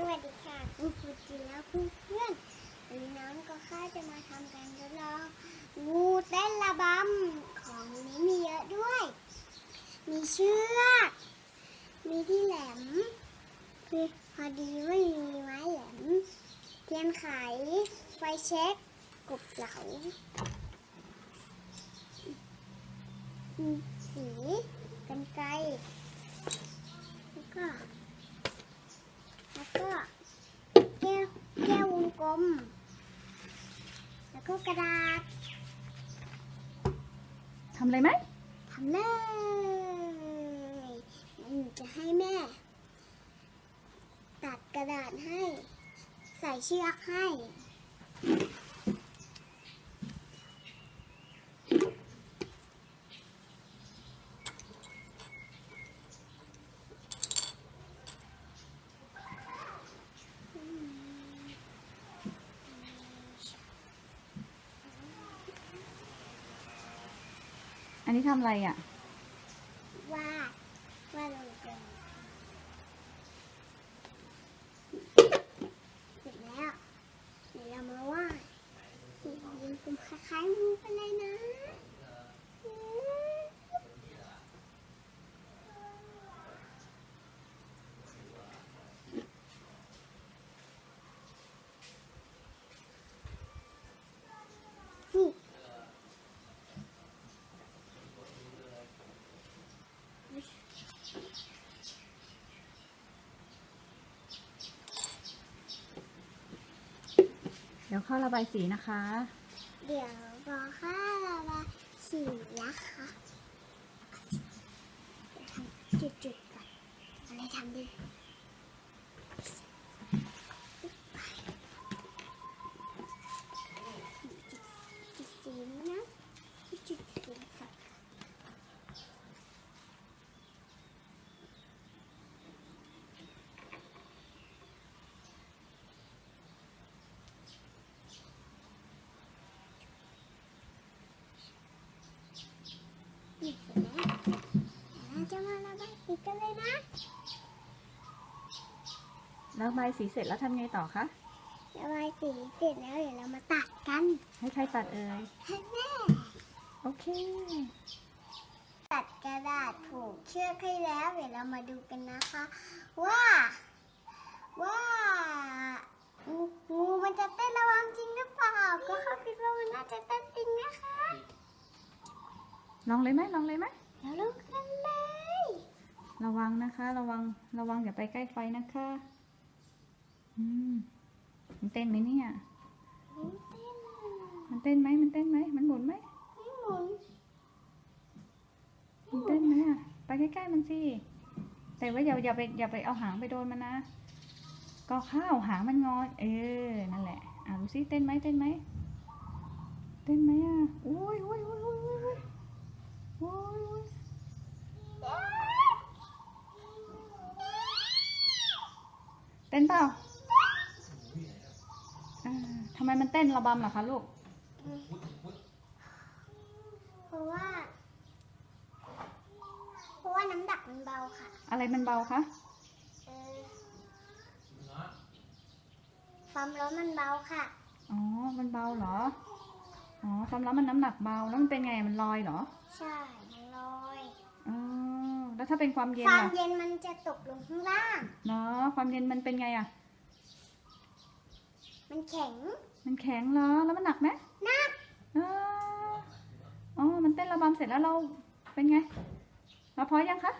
สวัสดีค่ะคุณครูจีและเพื่อนๆวันนี้น้องก็ค่าจะมาทำการทดลองงูเต้นระบำของนี้มีเยอะด้วย มีเชือกมีที่แหลมคือพอดีไม่มีไม้แหลมเทียนไขไฟเช็คกบเหลาสีกันไกแล้วก็ ก็แก้วแก้ววงกลม แล้วก็กระดาษทำอะไรไหมทำเลยหนูจะให้แม่ ตัดกระดาษให้ ใส่เชือกให้ อันนี้ทำอะไรอะ วาดวาดลงกลมเสร็จแล้วเดี๋ยวเรามาวาดวงกลมคล้ายๆงูไปเลยนะอืมนี่ เดี๋ยวเข้าระบายสีนะคะ เดี๋ยวบอกข้าระบายสีนะคะจุดๆก่อนอะไรทำดีจุดสีนะจุดสีสักนี่เสร็จแล้วเดี๋ยวเราจะมาระบายสีกันเลยนะ ระบายสีเสร็จแล้วทำไงต่อคะระบายสีเสร็จแล้วเดี๋ยวเรามาตัดกัน ให้ใครตัดเอ่ยให้แม่โอเค ตัดกระดาษผูกเชือกให้แล้วเดี๋ยวเรามาดูกันนะคะ ว่า ว่างูงูมันจะเต้นระวังจริงหรือเปล่าก็เข้าคิดว่ามันน่าจะเต้นจริงนะคะลองเลยไหมลองเลยไหมแล้วลงกันเลย ระวังนะคะ ระวังระวังอย่าไปใกล้ไฟนะคะ อืมมันเต้นไหมเนี่ย มันเต้นมันเต้นไหมมันเต้นไหมมันหมุนไหมไม่หมุนมันเต้นไหมอะไปใกล้ๆมันสิแต่ว่าอย่าอย่าไปอย่าไปเอาหางไปโดนมันนะ ก็ข้าวหางมันงอเออนั่นแหละอะดูสิเต้นไหมเต้นไหมเต้นไหมอะโอ้ยโอ้ยโอ้ยโอ้ยโอ้ยโอ้ยโอ้ยเต้นเปล่าอ่า ทำไมมันเต้นระบำล่ะคะลูก เพราะว่า เพราะว่าน้ำหนักมันเบาค่ะ อะไรมันเบาคะ เออความร้อนมันเบาค่ะ อ๋อ มันเบาเหรอ อ๋อ ความร้อนมันน้ำหนักเบา แล้วมันเป็นไง มันลอยเหรอ ใช่ มันลอยอ๋อแล้วถ้าเป็นความเย็นความล่ะเย็นมันจะตกลงข้างล่าง เนาะความเย็นมันเป็นไงอะ มันแข็ง มันแข็งเหรอ แล้วมันหนักไหมหนักอ๋ออ๋อ มันเต้นระบำเสร็จแล้วเราเป็นไงเราพอยังคะ